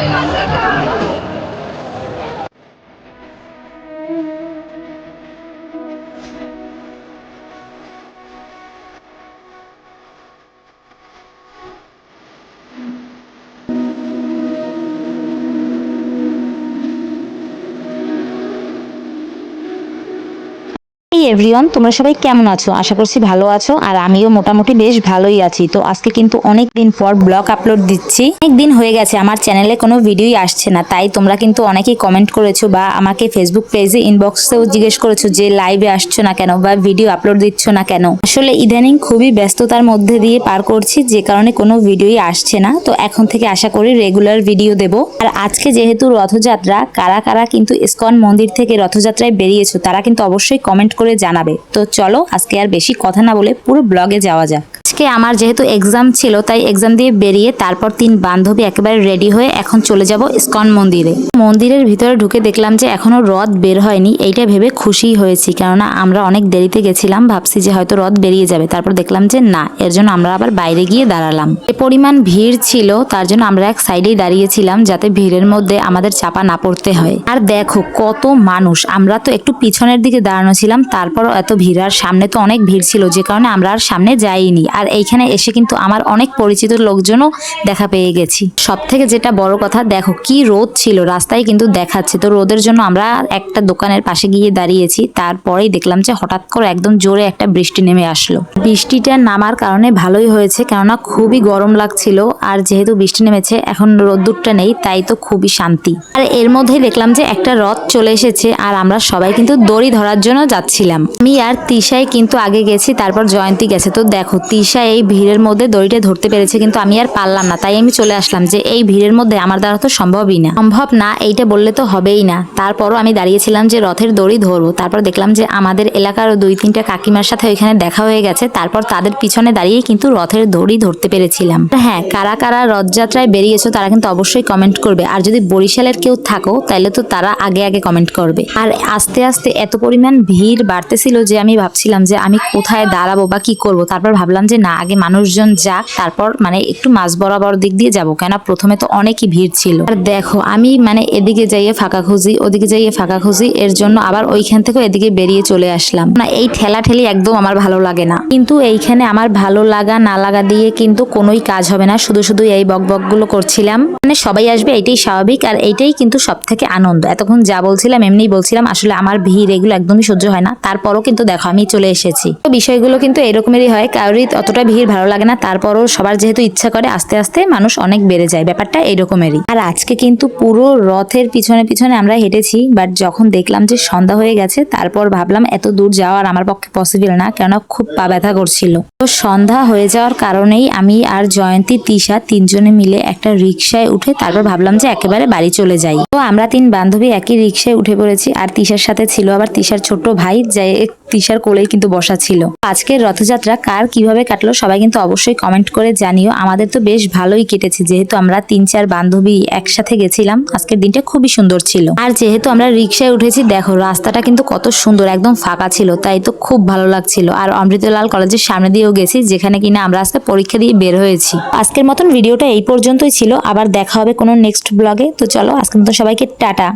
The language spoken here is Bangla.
adelante. এভরিওয়ান তোমরা সবাই কেমন আছো? আশা করছি ভালো আছো, আর আমিও মোটামুটি বেশ ভালোই আছি। তো আজকে কিন্তু অনেক দিন পর ব্লগ আপলোড দিচ্ছি। অনেক দিন হয়ে গেছে, আমার চ্যানেলে কোনো ভিডিওই আসছে না, তাই তোমরা কিন্তু অনেকেই কমেন্ট করেছ বা আমাকে ফেসবুক পেজে ইনবক্সেও জিজ্ঞেস করেছ যে লাইভে আসছো না কেন বা ভিডিও আপলোড দিচ্ছ না কেন। আসলে ইদানিং খুবই ব্যস্ততার মধ্যে দিয়ে পার করছি, যে কারণে কোনো ভিডিওই আসছে না। তো এখন থেকে আশা করি রেগুলার ভিডিও দেব। আর আজকে যেহেতু রথযাত্রা, কারা কারা কিন্তু ইসকন মন্দির থেকে রথযাত্রায় বেরিয়েছো, তারা কিন্তু অবশ্যই কমেন্ট করে জানাবে। তো চলো, আজকে আর বেশি কথা না বলে পুরো ব্লগে যাওয়া যাক। আজকে আমার যেহেতু এক্সাম ছিল, তাই এক্সাম দিয়ে বেরিয়ে তারপর তিন বান্ধবী একেবারে রেডি হয়ে এখন চলে যাব ইসকন মন্দিরে। মন্দিরের ভিতরে ঢুকে দেখলাম যে এখনও রথ বের হয়নি, এইটা ভেবে খুশি হয়েছি। কেননা আমরা অনেক দেরিতে গেছিলাম, ভাবছি যে হয়তো রথ বেরিয়ে যাবে। তারপর দেখলাম যে না, এর জন্য আমরা আবার বাইরে গিয়ে দাঁড়ালাম। এ পরিমাণ ভিড় ছিল, তার জন্য আমরা এক সাইডেই দাঁড়িয়েছিলাম, যাতে ভিড়ের মধ্যে আমাদের চাপা না পড়তে হয়। আর দেখো, কত মানুষ, আমরা তো একটু পিছনের দিকে দাঁড়ানো ছিলাম তারপরও এত ভিড়, আর সামনে তো অনেক ভিড় ছিল, যে কারণে আমরা আর সামনে যাইনি। আর এইখানে এসে কিন্তু আমার অনেক পরিচিত লোকজনও দেখা পেয়ে গেছি। সব থেকে যেটা বড় কথা, দেখো কি রোদ ছিল, রাস্তায় কিন্তু দেখাচ্ছে। তো রোদের জন্য আমরা একটা দোকানের পাশে গিয়ে দাঁড়িয়েছি, তারপরেই দেখলাম যে হঠাৎ করে একদম জোরে একটা বৃষ্টি নেমে আসলো। বৃষ্টিটা নামার কারণে ভালোই হয়েছে, কেননা খুবই গরম লাগছিল, আর যেহেতু বৃষ্টি নেমেছে, এখন রোদ্দুরটা নেই, তাই তো খুবই শান্তি। আর এর মধ্যেই দেখলাম যে একটা রথ চলে এসেছে, আর আমরা সবাই কিন্তু দড়ি ধরার জন্য যাচ্ছিলাম। আমি আর তিশাই কিন্তু আগে গেছি, তারপর জয়ন্তী গেছে। তো দেখো, তিশা এই ভিড়ের মধ্যে দড়িটা ধরতে পেরেছে, কিন্তু আমি আর পারলাম না। তাই আমি চলে আসলাম যে এই ভিড়ের মধ্যে আমার দ্বারা তো সম্ভবই না। সম্ভব না, এইটা বললে তো হবেই না। তারপরও আমি দাঁড়িয়েছিলাম যে রথের দড়ি ধরবো। তারপর দেখলাম যে আমাদের এলাকার দুই তিনটা কাকিমার সাথে ওইখানে দেখা হয়ে গেছে। তারপর তাদের পিছনে দাঁড়িয়ে কিন্তু রথের দড়ি ধরতে পেরেছিলাম। হ্যাঁ কারা কারা রথযাত্রায় বেরিয়েছো তারা কিন্তু অবশ্যই কমেন্ট করবে। আর যদি বরিশালের কেউ থাকো তাহলে তো তারা আগে আগে কমেন্ট করবে। আর আস্তে আস্তে এত পরিমাণ ভিড় বাড়তেছিল যে আমি ভাবছিলাম যে আমি কোথায় দাঁড়াবো বা কি করব। তারপর ভাবলাম যে না, আগে মানুষজন যাক, তারপর মানে একটু মাঝ বরাবর দিক দিয়ে যাব কেন প্রথমে তো অনেকই ভিড় ছিল। আর দেখো, আমি মানে এদিকে যাইয়ে ফাঁকা খুঁজি, ওদিকে যাইয়ে ফাঁকা খুঁজি, এর জন্য আবার ওইখান থেকে এদিকে বেরিয়ে চলে আসলাম। না, এই ঠেলা ঠেলি একদম আমার ভালো লাগে না। কিন্তু এইখানে আমার ভালো লাগা না লাগা দিয়ে কিন্তু কোনোই কাজ হবে না, শুধু শুধু এই বক বকগুলো করছিলাম। মানে সবাই আসবে, এটাই স্বাভাবিক, আর এইটাই কিন্তু সব থেকে আনন্দ। এতক্ষণ যা বলছিলাম, এমনিই বলছিলাম, আসলে আমার ভিড় এগুলো একদমই সহ্য হয় না। তারপরও কিন্তু দেখো, আমি চলে এসেছি। তো বিষয়গুলো কিন্তু এরকমেরই হয়, কারোরই অতটা ভিড় ভালো লাগে না, তারপরও সবার যেহেতু ইচ্ছা করে, আস্তে আস্তে মানুষ অনেক বেড়ে যায়, ব্যাপারটা এরকমেরই আর আজকে কিন্তু পুরো রথের পিছনে পিছনে আমরা হেঁটেছি বাট যখন দেখলাম যে সন্ধ্যা হয়ে গেছে, তারপর ভাবলাম এত দূর যাওয়ার আমার পক্ষে পসিবল না, কেননা খুব পা ব্যথা করছিল। তো সন্ধ্যা হয়ে যাওয়ার কারণেই আমি আর জয়ন্তী, তিশা তিনজনে মিলে একটা রিক্সায় উঠে তারপর ভাবলাম যে একেবারে বাড়ি চলে যাই। তো আমরা তিন বান্ধবী একই রিক্সায় উঠে পড়েছি, আর তিশার সাথে ছিল আবার তিশার ছোট ভাই যে তিশার কোলেই কিন্তু বসা ছিল। আজকের রথযাত্রা কার কীভাবে কাটলো সবাই কিন্তু অবশ্যই কমেন্ট করে জানিও। আমাদের তো বেশ ভালোই কেটেছে, যেহেতু আমরা তিন চার বান্ধবী একসাথে গেছিলাম, আজকের দিনটা খুবই সুন্দর ছিল। আর যেহেতু আমরা রিক্সায় উঠেছি, দেখো রাস্তাটা কিন্তু কত সুন্দর, একদম ফাঁকা ছিল, তাই তো খুব ভালো লাগছিল। আর অমৃতলাল কলেজের সামনে দিয়েও গেছি, যেখানে কিনা আমরা আজকে পরীক্ষা দিয়ে বের হয়েছি। আজকের মতন ভিডিওটা এই পর্যন্তই ছিল, আবার দেখা হবে কোনো নেক্সট ব্লগে তো চলো, আজকের মতো সবাইকে টাটা।